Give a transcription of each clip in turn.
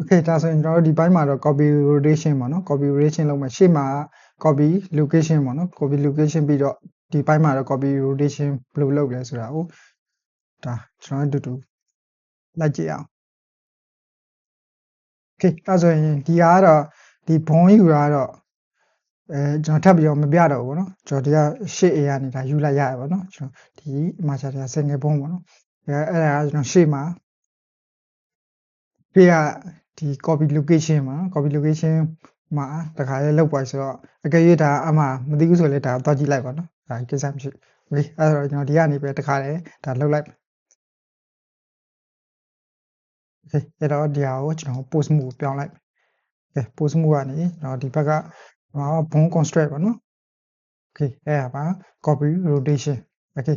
okay ဒါဆိုရင်ကျွန်တော်တို့ဒီဘိုင်းမှာတော့ copy rotation ပေါ့နော် copy rotation လုပ်မယ်ရှေ့မှာ copy location ပေါ့နော် copy location ပြီးတော့ဒီဘိုင်းမှာတော့ copy rotation ဘယ်လိုလုပ်လဲဆိုတာကိုဒါကျွန်တော်တို့အတူတူလိုက်ကြည့်အောင် okay ဒါဆိုရင်ဒီဟာကတော့ဒီဘုံယူတာကတော့အဲကျွန်တော်ထပ်ပြီးတော့မပြတော့ဘူးပေါ့နော်ကျွန်တော်ဒီကရှေ့ A ကနေဒါယူလိုက်ရတယ်ပေါ့နော်ကျွန်တော်ဒီမှာချာတဲ့ single ဘုံပေါ့နော်အဲအဲ့ဒါကကျွန်တော်ရှေ့မှာပြရ ဒီ copy location မှာ copy location မှာတခါလေးလောက်ပွားဆိုတော့အကယ်၍ဒါအမှမသိဘူးဆိုလည်းဒါတော့ကြည့်လိုက်ပါနော်ဒါကိစ္စမရှိဘူး okay အဲ့တော့ကျွန်တော်ဒီကနေပဲတခါလေးဒါလောက်လိုက် okay အဲ့တော့ဒီဟာကိုကျွန်တော် post move ပြောင်းလိုက် okay post move ကနေကျွန်တော်ဒီဘက်ကဟော bone constraint ပါနော် okay အဲ့ဒါပါ copy rotation okay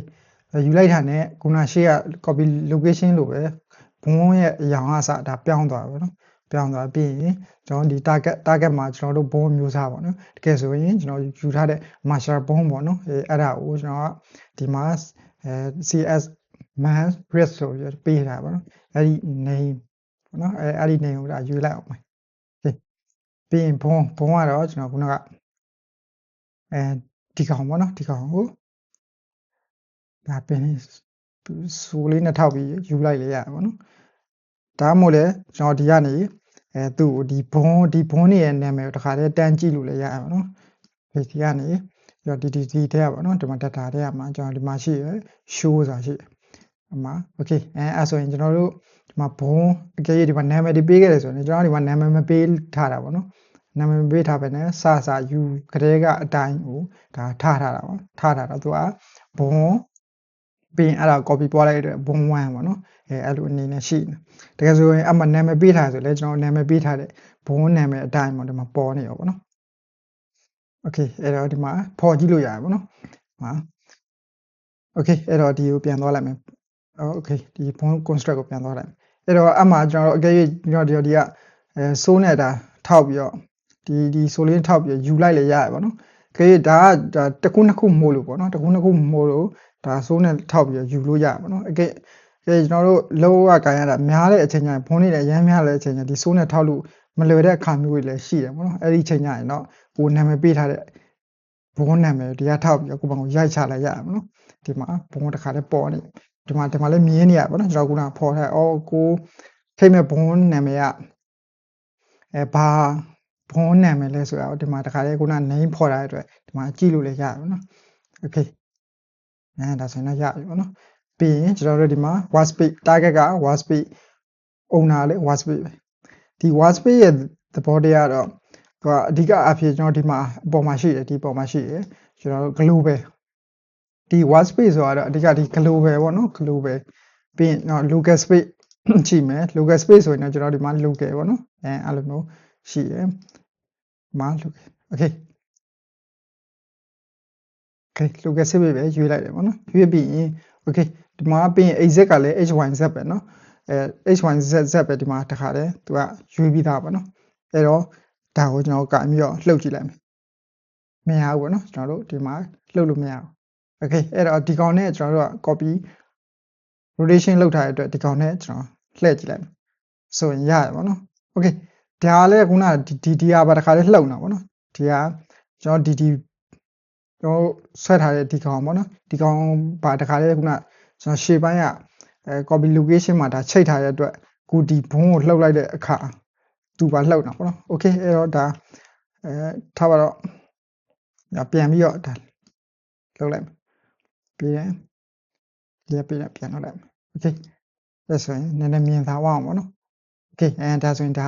ယူလိုက်တာနဲ့ခုနရှေ့က copy location လို့ပဲဘုံရဲ့အရာအစဒါပြောင်းသွားပါတော့ ပြောင်းသွားပြီးရင်ကျွန်တော်ဒီ target target မှာကျွန်တော်တို့ဘုံမျိုးစားပေါ့နော်တကယ်ဆိုရင်ကျွန်တော်ယူထားတဲ့ marshal ဘုံပေါ့နော်အဲအဲ့ဒါကိုကျွန်တော်ကဒီမှာအဲ CS man risk ဆိုရပေးထားပါတော့အဲ့ဒီ name ပေါ့နော်အဲအဲ့ဒီ name ကိုဒါယူလိုက်အောင်မယ် okay ပြီးရင်ဘုံဘုံကတော့ကျွန်တော်ခုနကအဲဒီကောင်ပေါ့နော်ဒီကောင်ကိုဒါပင်ဆိုလေးနှစ်ထောက်ပြီးယူလိုက်လေရတယ်ပေါ့နော်ဒါမှမဟုတ်လေကျွန်တော်ဒီကနေ အဲသူ့ကိုဒီဘွန်းဒီဘွန်းနေရဲ့နာမည်ကိုတခါတည်းတန်းကြည့်လို့လည်းရရပါတော့ဒီဒီကနေပြီးတော့ဒီဒီဒီတဲ့ပါနော်ဒီမှာ data တဲ့မှာကျွန်တော်ဒီမှာရှိရ show ဆိုတာရှိအမှာ okay အဲအဲ့ဆိုရင်ကျွန်တော်တို့ဒီမှာဘွန်းအကယ်၍ဒီမှာနာမည်တွေပေးခဲ့တယ်ဆိုရင်ကျွန်တော်ဒီမှာနာမည်မပေးထားတာပေါ့နော်နာမည်မပေးထားပဲနဲ့စစယူကလေးကအတိုင်းကိုဒါထားထားတာပေါ့ထားထားတော့သူကဘွန်း ပြီးရင်အဲ့ဒါ copy ပွားလိုက်တဲ့ဘုံဝမ်းပေါ့နော်အဲအဲ့လိုအနေနဲ့ရှိနေတကယ်ဆိုရင်အမှနာမည်ပေးထားဆိုလဲကျွန်တော်နာမည်ပေးထားတဲ့ဘုံနာမည်အတိုင်းပေါ့ဒီမှာပေါ်နေရောပေါ့နော် okay အဲ့တော့ဒီမှာပေါ်ကြည့်လို့ရတယ်ပေါ့နော်ဟာ okay အဲ့တော့ဒီကိုပြန်သွားလိုက်မယ် okay ဒီဘုံ construct ကိုပြန်သွားလိုက်မယ်အဲ့တော့အမှကျွန်တော်တို့အကယ်၍ကျွန်တော်ဒီကအဲဆိုးနေတာထောက်ပြီးတော့ဒီဒီဆိုလင်းထောက်ပြီးယူလိုက်လေရတယ်ပေါ့နော်ကဲဒါကဒါတစ်ခုနှစ်ခုမို့လို့ပေါ့နော်တစ်ခုနှစ်ခုမို့လို့ ဒါဆိုးနဲ့ထောက်ပြီးယူလို့ရပါတော့အကဲကဲကျွန်တော်တို့လောကကန်ရတာများတဲ့အချိန်ကျရင်ဖုန်းနေတယ်ရမ်းများတဲ့အချိန်ကျဒီဆိုးနဲ့ထောက်လို့မလွယ်တဲ့အခါမျိုးတွေလည်းရှိတယ်ပေါ့နော်အဲ့ဒီအချိန်ကျရင်တော့ကိုနာမည်ပေးထားတဲ့ဘုံနာမည်ဒီကထောက်ပြီးကိုပန်ကိုရိုက်ချလိုက်ရမှာနော်ဒီမှာဘုံတစ်ခါလေးပေါ်နေဒီမှာဒီမှာလည်းမြင်းနေရပါတော့ကျွန်တော်ကဖော်ထားအော်ကိုထိမဲ့ဘုံနာမည်ကအဲဘာဘုံနာမည်လဲဆိုတာဒီမှာတခါလေးခုန name ဖော်ထားတဲ့အတွက်ဒီမှာကြည့်လို့လည်းရပါနော် okay အဲဒါဆိုရင်တော့ရပြီပေါ့နော်ပြီးရင်ကျွန်တော်တို့ဒီမှာ wasp target က wasp owner လေ wasp ပဲဒီ wasp ရဲ့သဘောတရားတော့သူကအဓိကအဖြစ်ကျွန်တော်ဒီမှာအပေါ်မှာရှိတယ်ဒီပေါ်မှာရှိတယ်ကျွန်တော်တို့ global ဒီ wasp ဆိုတာတော့အဓိကဒီ global ပေါ့နော် global ပြီးရင်တော့ local space ရှိမယ် local space ဆိုရင်တော့ကျွန်တော်ဒီမှာ local ပေါ့နော်အဲအဲ့လိုမျိုးရှိတယ်မှာ local okay okay local shape ပဲရွေးလိုက်တယ်ပေါ့နော်ရွေးပြီးရင် okay ဒီမှာပြီးရင် z ကလည်း hyz ပဲနော်အဲ hyz ပဲဒီမှာတခါတယ်သူကရွေးပြီးသားပေါ့နော်အဲတော့ဒါကိုကျွန်တော်ကင်ပြီးတော့လှုပ်ကြည့်လိုက်မယ်မရဘူးပေါ့နော်ကျွန်တော်တို့ဒီမှာလှုပ်လို့မရဘူး okay အဲ့တော့ဒီကောင်နဲ့ကျွန်တော်တို့က copy rotation လောက်ထားတဲ့အတွက်ဒီကောင်နဲ့ကျွန်တော်လှည့်ကြည့်လိုက်မယ်ဆိုရင်ရတယ်ပေါ့နော် okay ဒါလည်းခုနဒီဒီဒီကပါတခါလေးလှုပ်နေတာပေါ့နော်ဒီကကျွန်တော်ဒီဒီ ကျွန်တော်ဆွဲထားတဲ့ဒီကောင်ပေါ့နော်ဒီကောင်ဘာတခါလေးခုနကျွန်တော်ရှေ့ပိုင်းကအဲ copy location မှာဒါချိတ်ထားတဲ့အတွက်ခုဒီဘုံကိုလှုပ်လိုက်တဲ့အခါသူပါလှုပ်တာပေါ့နော် okay အဲ့တော့ဒါအဲထားပါတော့ဒါပြန်ပြီးတော့ဒါလှုပ်လိုက်ပြီးရင်ဒီပြန်ပြန်လှုပ်လိုက် okay ဒါဆိုရင်နည်းနည်းမြင်သာအောင်ပေါ့နော် okay အဲဒါဆိုရင်ဒါ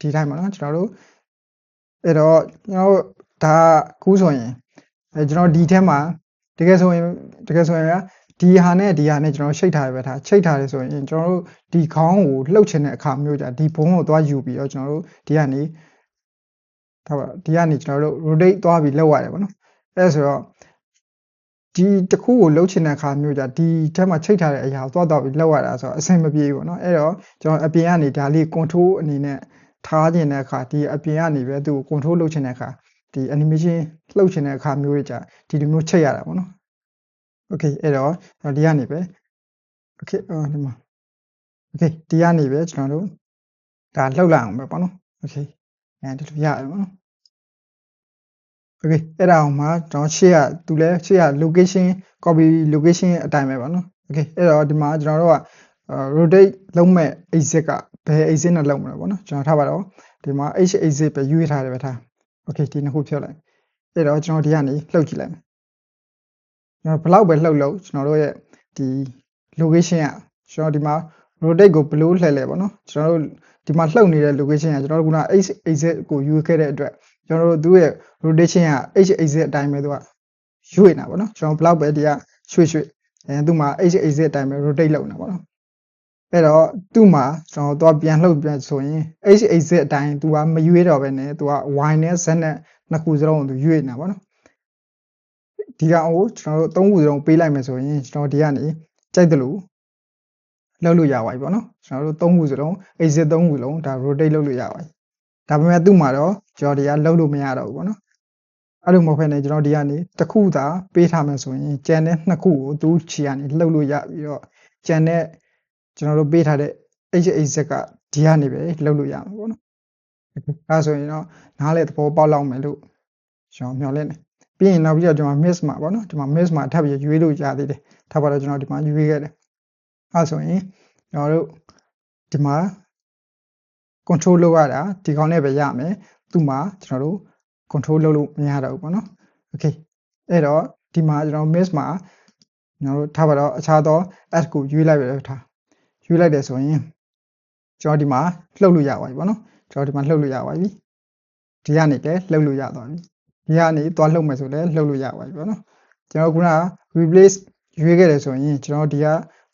ဒီတိုင်းပါနော်ကျွန်တော်တို့အဲ့တော့ကျွန်တော်တို့ဒါကူးဆိုရင် အဲကျွန်တော်ဒီထဲမှာတကယ်ဆိုရင်တကယ်ဆိုရင်ဒီဟာနဲ့ဒီဟာနဲ့ကျွန်တော်ရှိတ်ထားရပဲထားချိတ်ထားတယ်ဆိုရင်ကျွန်တော်တို့ဒီခေါင်းကိုလှုပ်ချင်တဲ့အခါမျိုးじゃဒီဘုံကိုသွားယူပြီးတော့ကျွန်တော်တို့ဒီကနေဒါပါဒီကနေကျွန်တော်တို့ rotate သွားပြီးလှုပ်ရတယ်ပေါ့နော်အဲဆိုတော့ဒီတစ်ခုကိုလှုပ်ချင်တဲ့အခါမျိုးじゃဒီထဲမှာချိတ်ထားတဲ့အရာကိုသွားတော့ပြီးလှုပ်ရတာဆိုတော့အဆင်မပြေဘူးပေါ့နော်အဲ့တော့ကျွန်တော်အပြင်ကနေဒါလေး control အနေနဲ့ထားခြင်းတဲ့အခါဒီအပြင်ကနေပဲသူ့ကို control လုပ်ချင်တဲ့အခါ ဒီ animation လှုပ်ရှင်တဲ့အခါမျိုးတွေကြာဒီလိုမျိုးချက်ရတာပေါ့နော် okay အဲ့တော့ဒီကနေပဲ okay အော်ဒီမှာ okay ဒီကနေပဲကျွန်တော်တို့ဒါလှုပ်လိုက်အောင်ပဲပေါ့နော် okay အဲဒီလိုရတယ်ပေါ့နော် okay အဲ့ဒါအောင်မှာကျွန်တော်ရှေ့ကသူလဲရှေ့က location copy location အတိုင်းပဲပေါ့နော် okay အဲ့တော့ဒီမှာကျွန်တော်တို့က rotate လုံးမဲ့ exit ကဘယ် exit နဲ့လုံးမလဲပေါ့နော်ကျွန်တော်ထားပါတော့ဒီမှာ h exit ပဲယူထားတယ်ပဲထား okay ဒီနှစ်ခုဖြုတ်လိုက်အဲ့တော့ကျွန်တော်ဒီကနေလှုပ်ကြည့်လိုက်မယ်ကျွန်တော်ဘလောက်ပဲလှုပ်လို့ကျွန်တော်တို့ရဲ့ဒီ location ကကျွန်တော်ဒီမှာ rotate ကိုဘလို့လှည့်လဲပေါ့နော်ကျွန်တော်တို့ဒီမှာလှုပ်နေတဲ့ location ကကျွန်တော်တို့က x axis ကိုယူခဲ့တဲ့အတွက်ကျွန်တော်တို့သူ့ရဲ့ rotation က h axis အတိုင်းပဲသူကယူနေတာပေါ့နော်ကျွန်တော်ဘလောက်ပဲဒီကရွှေ့ရွှေ့အဲသူ့မှာ h axis အတိုင်းပဲ rotate လုပ်နေတာပေါ့နော် အဲ့တော့သူ့မှာကျွန်တော်တော့ပြန်လှုပ်ပြန်ဆိုရင် h exit အတိုင်းသူကမရွေးတော့ပဲနဲ့သူက y နဲ့ z နဲ့နှစ်ခုစလုံးကိုသူရွေ့နေတာပေါ့နော်ဒီကောင်ကိုကျွန်တော်တို့သုံးခုစလုံးပေးလိုက်မယ်ဆိုရင်ကျွန်တော်ဒီကနေကြိုက်တယ်လို့လှုပ်လို့ရပါပြီပေါ့နော်ကျွန်တော်တို့သုံးခုစလုံး exit သုံးခုလုံးဒါ rotate လုပ်လို့ရပါပြီဒါပေမဲ့သူ့မှာတော့ကျွန်တော်ဒီကလှုပ်လို့မရတော့ဘူးပေါ့နော်အဲ့လိုမဟုတ်ဘဲနဲ့ကျွန်တော်ဒီကနေတစ်ခုသာပေးထားမယ်ဆိုရင်ကျန်တဲ့နှစ်ခုကိုသူ့ခြေကနေလှုပ်လို့ရပြီးတော့ကျန်တဲ့ ကျွန်တော်တို့ပေးထားတဲ့ HAZ ကဒီကနေပဲလှုပ်လို့ရမှာပေါ့နော်အဲဆိုရင်တော့နားလေသဘောပေါက်လောက်မယ်လို့ကျွန်တော်မျှော်လင့်တယ်ပြီးရင်နောက်ပြီးတော့ဒီမှာ miss မှာပေါ့နော်ဒီမှာ miss မှာထပ်ပြီးရွေးလို့ရသေးတယ်ထားပါတော့ကျွန်တော်ဒီမှာရွေးခဲ့တယ်အဲဆိုရင်ကျွန်တော်တို့ဒီမှာ control လုပ်ရတာဒီကောင်နဲ့ပဲရမယ်သူ့မှာကျွန်တော်တို့ control လုပ်လို့မရတော့ဘူးပေါ့နော် okay အဲ့တော့ဒီမှာကျွန်တော် miss မှာကျွန်တော်တို့ထားပါတော့အခြားသော add ကိုရွေးလိုက်ပဲထား ရွေးလိုက်တယ်ဆိုရင်ကျွန်တော်ဒီမှာလှုပ်လို့ရပါပြီပေါ့နော်ကျွန်တော်ဒီမှာလှုပ်လို့ရပါပြီဒီကနေလည်းလှုပ်လို့ရသွားပြီဒီကနေသွားလှုပ်မယ်ဆိုလည်းလှုပ်လို့ရပါပြီပေါ့နော်ကျွန်တော်ခုနက replace ရွေးခဲ့တယ်ဆိုရင်ကျွန်တော်ဒီက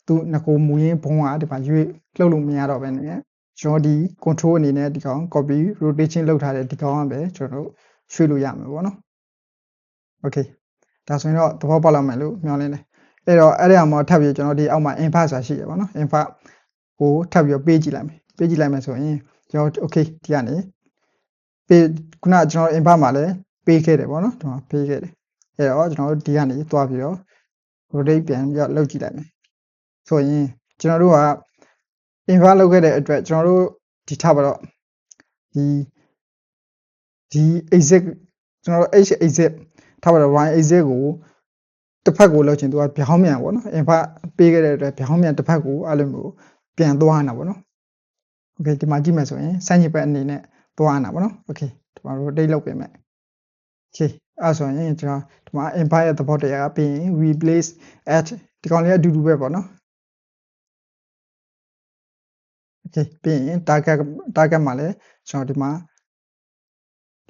သူ့ငကိုမူရင်းဘုံကဒီမှာရွေးလှုပ်လို့မရတော့ဘဲနဲ့ကျွန်တော်ဒီ control အနေနဲ့ဒီကောင် copy rotation လုပ်ထားတဲ့ဒီကောင်ကပဲကျွန်တော်တို့ရွှေ့လို့ရမှာပေါ့နော် okay ဒါဆိုရင်တော့သဘောပေါက်လာမယ်လို့မျှော်လင့်တယ် အဲ့တော့အဲ့ဒီအမောထပ်ပြီးကျွန်တော်ဒီအောက်မှာ invert ဆိုတာရှိရပါတော့ invert ကိုထပ်ပြီးပေးကြည့်လိုက်မယ်ပေးကြည့်လိုက်မယ်ဆိုရင်ကျွန်တော် okay ဒီကနေပေးခုနကျွန်တော် invert မှာလည်းပေးခဲ့တယ်ပေါ့နော်ဒီမှာပေးခဲ့တယ်အဲ့တော့ကျွန်တော်တို့ဒီကနေသွားပြီးတော့ rotate ပြန်ပြီးတော့လုပ်ကြည့်လိုက်မယ်ဆိုရင်ကျွန်တော်တို့က invert လုပ်ခဲ့တဲ့အတွက်ကျွန်တော်တို့ဒီထားပါတော့ဒီဒီ exit ကျွန်တော်တို့ h exit ထားပါတော့ y exit ကို တစ်ဖက်ကိုလောက်ချင်သူကပြောင်းမြန်ပေါ့နော် invert ပေးခဲ့တဲ့အတွက်ပြောင်းမြန်တစ်ဖက်ကိုအဲ့လိုမျိုးပြန်သွားနေတာပေါ့နော် okay ဒီမှာကြည့်မယ်ဆိုရင်စမ်းချင်ဘက်အနေနဲ့သွားနေတာပေါ့နော် okay ဒီမှာ rotate လုပ်ပေးမယ် okay အဲ့ဆိုရင်ကျွန်တော်ဒီမှာ invert ရဲ့သဘောတရားကပြီးရင် replace at ဒီကောင်လေးအတူတူပဲပေါ့နော် okay ပြီးရင် target target မှာလည်းကျွန်တော်ဒီမှာ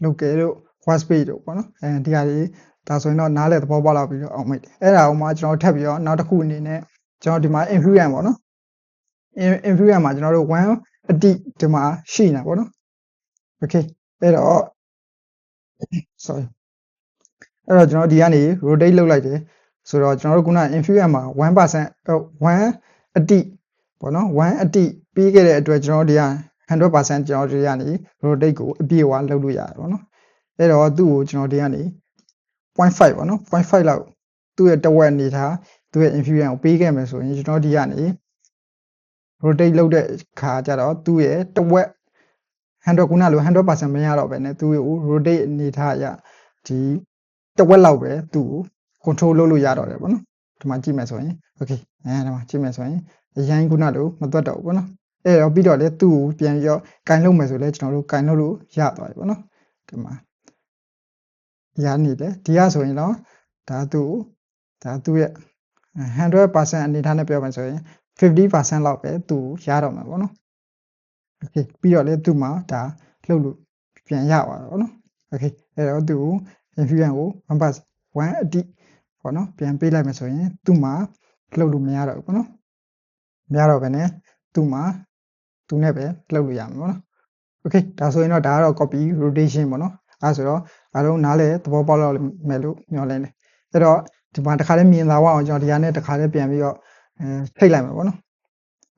local တို့ watch page တို့ပေါ့နော်အဲဒီဟာတွေ ဒါဆိုရင်တော့နားလည်သဘောပေါက်လာပြီးတော့အောင်မိတ်တယ်အဲ့ဒါအောင်မှကျွန်တော်ထပ်ပြီးတော့နောက်တစ်ခုအနေနဲ့ကျွန်တော်ဒီမှာ influence ပေါ့နော် influence မှာကျွန်တော်တို့1အတိဒီမှာရှိနေတာပေါ့နော် okay အဲ့တော့ sorry အဲ့တော့ကျွန်တော်ဒီကနေ rotate လုပ်လိုက်တယ်ဆိုတော့ကျွန်တော်တို့ခုန influence မှာ1% 1အတိပေါ့နော်1အတိပြီးခဲ့တဲ့အတွက်ကျွန်တော်ဒီက100%ကျွန်တော်ဒီကနေ rotate ကိုအပြည့်အဝလုပ်လို့ရတယ်ပေါ့နော်အဲ့တော့သူ့ကိုကျွန်တော်ဒီကနေ 0.5ပေါ့နော်0.5လောက်သူ့ရဲ့တဝက်အနေထားသူ့ရဲ့ influence ကိုပေးခဲ့မယ်ဆိုရင်ကျွန်တော်ဒီကနေ rotate လုပ်တဲ့ခါကျတော့သူ့ရဲ့တဝက်100ခုနလို100%မရတော့ပဲねသူ့ကို rotate အနေထားအရဒီတဝက်လောက်ပဲသူ့ကို control လုပ်လို့ရတော့တယ်ပေါ့နော်ဒီမှာကြည့်မယ်ဆိုရင် okay အဲဒီမှာကြည့်မယ်ဆိုရင်အရင်ခုနလိုမသွတ်တော့ဘူးပေါ့နော်အဲ့တော့ပြီးတော့လေသူ့ကိုပြန်ပြီးတော့ကင်လုပ်မယ်ဆိုလဲကျွန်တော်တို့ကင်လုပ်လို့ရသွားပြီပေါ့နော်ဒီမှာ ရနေတယ်ဒီကဆိုရင်တော့ဒါသူ့ဒါသူ့ရဲ့100%အနေထားနဲ့ပြောမယ်ဆိုရင်50%လောက်ပဲသူ့ရတော့မှာပေါ့နော်โอเคပြီးတော့လေသူ့မှာဒါလှုပ်လို့ပြန်ရသွားတော့နော်โอเคအဲ့တော့သူ့ influence ကို1% 1အတိပေါ့နော်ပြန်ပေးလိုက်မယ်ဆိုရင်သူ့မှာလှုပ်လို့မရတော့ဘူးပေါ့နော်မရတော့ဘဲနဲ့သူ့မှာသူနဲ့ပဲလှုပ်လို့ရမှာပေါ့နော်โอเคဒါဆိုရင်တော့ဒါကတော့ copy rotation ပေါ့နော် အဲဆိုတော့အားလုံးနားလဲသဘောပေါက်လောက်မယ်လို့မျှော်လင့်တယ်အဲ့တော့ဒီမှာတစ်ခါလေးမြင်လာအောင်ကျွန်တော်ဒီဟာနဲ့တစ်ခါလေးပြန်ပြီးတော့အဲထိတ်လိုက်မယ်ပေါ့နော်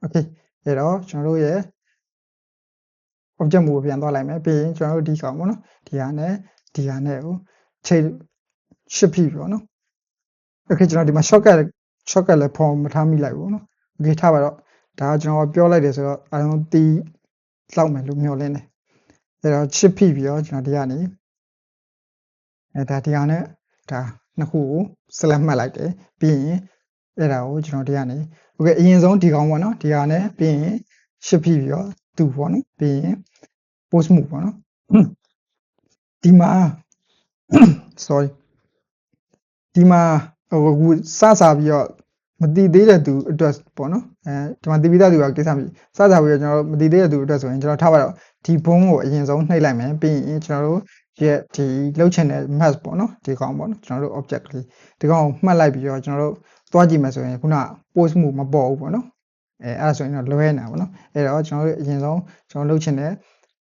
โอเคအဲ့တော့ကျွန်တော်တို့ရဲ့ object မူကိုပြန်သွားလိုက်မယ်ပြီးရင်ကျွန်တော်တို့ဒီကောင်ပေါ့နော်ဒီဟာနဲ့ဒီဟာနဲ့ကိုချိန်ရှစ်ပြီပေါ့နော်โอเคကျွန်တော်ဒီမှာ shortcut shortcut လည်း form မထားမိလိုက်ဘူးနော်โอเคထားပါတော့ဒါကကျွန်တော်ပြောလိုက်တယ်ဆိုတော့အားလုံးတီး လောက်မယ်လို့မျှော်လင့်တယ် အဲ့တော့ chip ဖိပြီးတော့ကျွန်တော်ဒီကနေအဲဒါဒီအောင်နဲ့ဒါနှစ်ခုကို select မှတ်လိုက်တယ်ပြီးရင်အဲ့ဒါကိုကျွန်တော်ဒီကနေโอเคအရင်ဆုံးဒီကောင်ပေါ့နော်ဒီကောင်နဲ့ပြီးရင် ship ဖိပြီးတော့သူ့ပေါ့နော်ပြီးရင် post move ပေါ့နော်ဒီမှာ sorry ဒီမှာဟိုအခုစစပြီးတော့မတည်သေးတဲ့သူအတွက်ပေါ့နော်အဲဒီမှာတည်ပြီးသားသူကကိစ္စမရှိစစပြီးတော့ကျွန်တော်တို့မတည်သေးတဲ့သူအတွက်ဆိုရင်ကျွန်တော်ထားပါတော့ ဒီဘုံကိုအရင်ဆုံးနှိပ်လိုက်မယ်ပြီးရင်ကျွန်တော်တို့ရဲ့ဒီလှုပ်ချင်တဲ့ mask ပေါ့နော်ဒီကောင်ပေါ့နော်ကျွန်တော်တို့ object ကလေးဒီကောင်ကိုမှတ်လိုက်ပြီးတော့ကျွန်တော်တို့သွားကြည့်မယ်ဆိုရင်ခုန post move မပေါ်ဘူးပေါ့နော်အဲအဲ့ဒါဆိုရင်တော့လွဲနေတာပေါ့နော်အဲ့တော့ကျွန်တော်တို့အရင်ဆုံးကျွန်တော်လှုပ်ချင်တဲ့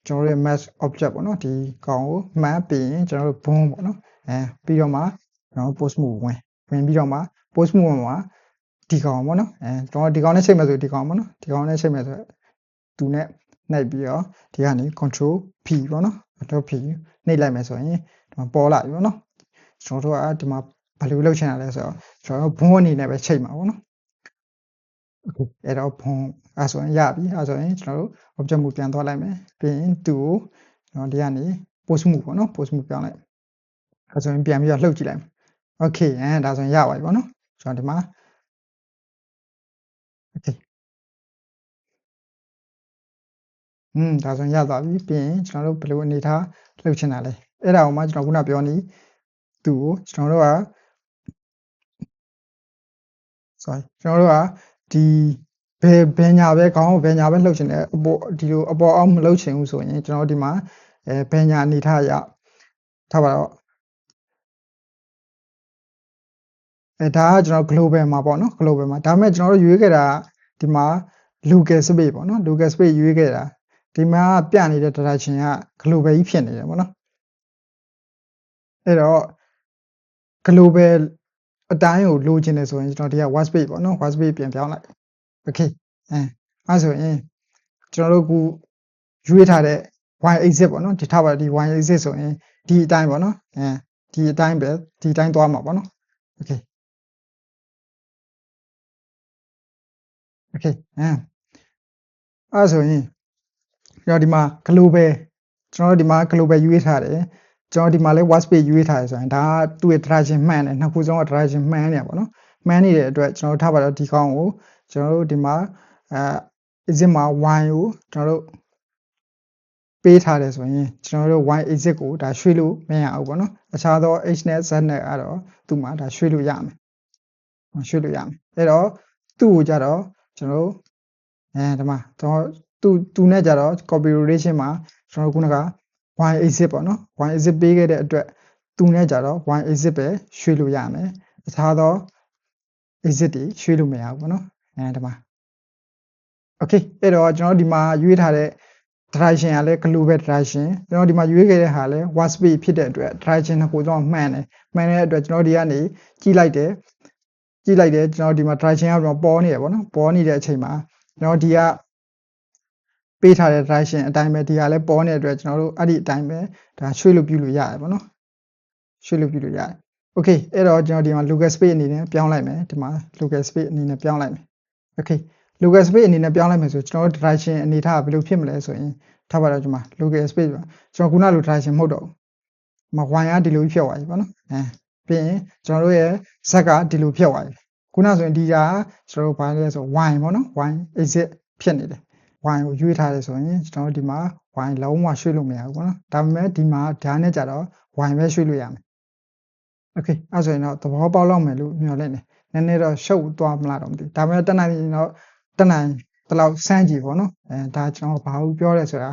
ကျွန်တော်တို့ရဲ့ mask object ပေါ့နော်ဒီကောင်ကိုမှတ်ပြီးရင်ကျွန်တော်တို့ဘုံပေါ့နော်အဲပြီးတော့မှကျွန်တော် post move ဝင်ဝင်ပြီးတော့မှ post move မှာဒီကောင်ပေါ့နော်အဲကျွန်တော်ဒီကောင်နဲ့ချိန်မယ်ဆိုဒီကောင်ပေါ့နော်ဒီကောင်နဲ့ချိန်မယ်ဆိုသူနဲ့ နှိပ်ပြီးတော့ဒီကနေ control P ပေါ့နော် control P နှိပ်လိုက်မယ်ဆိုရင်ဒီမှာပေါ်လာပြီပေါ့နော်ကျွန်တော်တို့ကဒီမှာဘယ်လိုလုပ်ချင်တာလဲဆိုတော့ကျွန်တော်တို့ဘုံအနေနဲ့ပဲချိန်မှာပေါ့နော် okay အဲ့တော့ဘုံအဲ့ဆိုရင်ရပြီအဲ့ဆိုရင်ကျွန်တော်တို့ object မူပြန်သွားလိုက်မယ်ပြီးရင်သူ့ကိုကျွန်တော်ဒီကနေ post move ပေါ့နော် post move ပြောင်းလိုက်အဲ့ဆိုရင်ပြန်ပြီးတော့လှုပ်ကြည့်လိုက်မယ် okay အဲဒါဆိုရင်ရပါပြီပေါ့နော်ကျွန်တော်ဒီမှာ อืมဒါဆိုရင်ရသွားပြီပြီးရင်ကျွန်တော်တို့ဘယ်လိုအနေထားလှုပ်ချင်တာလဲအဲ့ဒါကိုမှကျွန်တော်ခုနပြောနေသူ့ကိုကျွန်တော်တို့က sorry ကျွန်တော်တို့ကဒီဘယ်ဘယ်ညာပဲခေါင်းကိုဘယ်ညာပဲလှုပ်ချင်တယ်အပေါ်ဒီလိုအပေါ်အောက်မလှုပ်ချင်ဘူးဆိုရင်ကျွန်တော်တို့ဒီမှာအဲဘယ်ညာအနေထားရထားပါတော့အဲဒါကကျွန်တော် global မှာပေါ့နော် global မှာဒါပေမဲ့ကျွန်တော်တို့ရွေးခဲ့တာဒီမှာ local space ပေါ့နော် local space ရွေးခဲ့တာ ဒီမှာပြနေတဲ့ direction က global ကြီးဖြစ်နေတယ်ပေါ့နော်အဲ့တော့ global အတိုင်းကိုလိုချင်တယ်ဆိုရင်ကျွန်တော်ဒီက white space ပေါ့နော် white space ပြန်ပြောင်းလိုက် okay အဲအဲဆိုရင်ကျွန်တော်တို့ခုရွေးထားတဲ့ y exit ပေါ့နော်ဒီထားပါဒီ y exit ဆိုရင်ဒီအတိုင်းပေါ့နော်အဲဒီအတိုင်းပဲဒီအတိုင်းသွားမှာပေါ့နော် okay okay အဲအဲဆိုရင် ကျွန်တော်ဒီမှာ global ကျွန်တော်ဒီမှာ global ရွေးထားတယ်ကျွန်တော်ဒီမှာလဲ watch page ရွေးထားတယ်ဆိုရင်ဒါကသူ့ရဲ့ direction မှန်တယ်နှစ်ခုစလုံးက direction မှန်နေပါတော့မှန်နေတဲ့အတွက်ကျွန်တော်ထားပါတော့ဒီကောင်ကိုကျွန်တော်တို့ဒီမှာအဲ exit မှာ y ကိုကျွန်တော်တို့ပေးထားတယ်ဆိုရင်ကျွန်တော်တို့ y exit ကိုဒါရွှေ့လို့မရဘူးပေါ့နော်အခြားသော h နဲ့ z နဲ့အဲ့တော့သူ့မှာဒါရွှေ့လို့ရမယ်ရွှေ့လို့ရမယ်အဲ့တော့သူ့ကိုကြတော့ကျွန်တော်တို့အဲဒီမှာကျွန်တော် သူသူနဲ့ကြတော့ configuration မှာကျွန်တော်ခုနက y exit ပေါ့နော် y exit ပေးခဲ့တဲ့အတွက်သူနဲ့ကြတော့ y exit ပဲရွှေ့လို့ရမယ်အခြားသော exit တွေရွှေ့လို့မရဘူးပေါ့နော်အဲဒီမှာ okay အဲ့တော့ကျွန်တော်ဒီမှာရွေးထားတဲ့ direction ကလည်း global direction ကျွန်တော်ဒီမှာရွေးခဲ့တဲ့ဟာလည်း warp speed ဖြစ်တဲ့အတွက် direction နှစ်ခုတော့မှန်တယ်မှန်တဲ့အတွက်ကျွန်တော်ဒီကနေကြည့်လိုက်တယ်ကြည့်လိုက်တယ်ကျွန်တော်ဒီမှာ direction ကတော့ပေါ်နေတယ်ပေါ့နော်ပေါ်နေတဲ့အချိန်မှာကျွန်တော်ဒီက ပေးထားတဲ့ direction အတိုင်းပဲဒီဟာလည်းပေါ်နေတဲ့အတွက်ကျွန်တော်တို့အဲ့ဒီအတိုင်းပဲဒါရွှေ့လို့ပြုလို့ရတယ်ပေါ့နော်ရွှေ့လို့ပြုလို့ရတယ် okay အဲ့တော့ကျွန်တော်ဒီမှာ local space အနေနဲ့ပြောင်းလိုက်မယ်ဒီမှာ local space အနေနဲ့ပြောင်းလိုက်မယ် okay local space အနေနဲ့ပြောင်းလိုက်မယ်ဆိုကျွန်တော်တို့ direction အနေထားဘယ်လိုဖြစ်မလဲဆိုရင်ထားပါတော့ဒီမှာ local space ပါကျွန်တော်ခုနလို direction မဟုတ်တော့ဘူးမ y ကဒီလိုဖြစ်သွားပြီပေါ့နော်အဲပြီးရင်ကျွန်တော်တို့ရဲ့ z ကဒီလိုဖြစ်သွားပြီခုနဆိုရင်ဒီကကျွန်တော်တို့ဘာလဲဆို y ပေါ့နော် y exit ဖြစ်နေတယ် y ကိုရွေးထားတယ်ဆိုရင်ကျွန်တော်တို့ဒီမှာ y လုံးဝရွှေ့လို့မရဘူးပေါ့နော်ဒါပေမဲ့ဒီမှာဒါနဲ့ကြတော့ y ပဲရွှေ့လို့ရမယ် okay အဲ့ဆိုရင်တော့သဘောပေါက်လောက်မယ်လို့မျှော်လင့်တယ်နည်းနည်းတော့ရှုပ်သွားမလားတော့မသိဒါပေမဲ့တက်နိုင်ရင်တော့တက်နိုင်တလောက်စမ်းကြည့်ပေါ့နော်အဲဒါကျွန်တော်ဘာလို့ပြောလဲဆိုတာ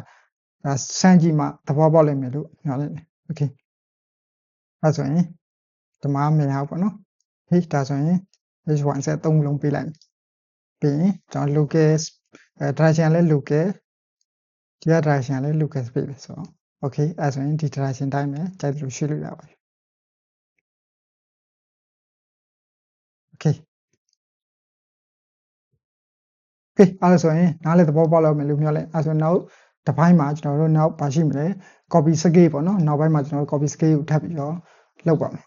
ဒါစမ်းကြည့်မှသဘောပေါက်လိမ့်မယ်လို့မျှော်လင့်တယ် okay အဲ့ဆိုရင်ဒီမှာမရဘူးပေါ့နော် hey ဒါဆိုရင် h1 ဆက်3လုံးပေးလိုက်ပြီးရင်ကျွန်တော် local အဲ direction လည်း local ဒီက direction လည်း local space ပဲဆိုတော့ okay အဲ့ဆိုရင်ဒီ direction တိုင်းပဲကြိုက်လို့ရွှေ့လို့ရပါတယ် okay okay အဲ့ဒါဆိုရင်နားလည်းသဘောပေါက်လောက်မယ်လို့မျှော်လင့်အဲ့ဆိုနောက်တစ်ပိုင်းမှာကျွန်တော်တို့နောက်ပါရှိမလဲ copy scale ပေါ့နော်နောက်ပိုင်းမှာကျွန်တော်တို့ copy scale ကိုထပ်ပြီးတော့လုပ်ပါမယ်